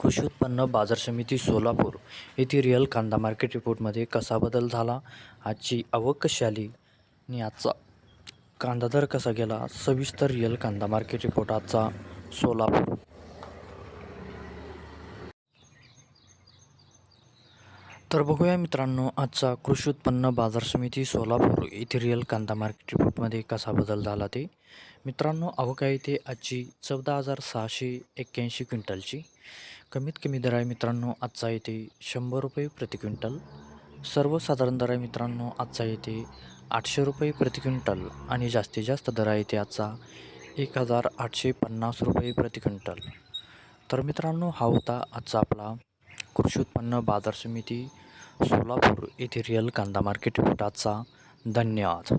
कृषी उत्पन्न बाजार समिती सोलापूर येथे रिअल कांदा मार्केट रिपोर्टमध्ये कसा बदल झाला? आजची आवक कशी आली आणि आजचा कांदा दर कसा गेला? सविस्तर रिअल कांदा मार्केट रिपोर्ट आजचा सोलापूर. तर बघूया मित्रांनो आजचा कृषी उत्पन्न बाजार समिती सोलापूर इथेरियल रिअल कांदा मार्केट रिपोर्टमध्ये कसा बदल झाला ते. मित्रांनो अहो आहे ते आजची चौदा हजार सहाशे एक्क्याऐंशी क्विंटलची. कमीत कमी दर आहे मित्रांनो आजचा येते शंभर रुपये प्रति क्विंटल. सर्वसाधारण दर आहे मित्रांनो आजचा येते आठशे रुपये प्रति क्विंटल आणि जास्तीत जास्त दर आहे ते आजचा एक हजार आठशे पन्नास रुपये प्रति क्विंटल. तर मित्रांनो हा होता आजचा आपला कृषी उत्पन्न बाजार समिती सोलापूर येथे रिअल कांदा मार्केट रिपोर्ट धन्यवाद.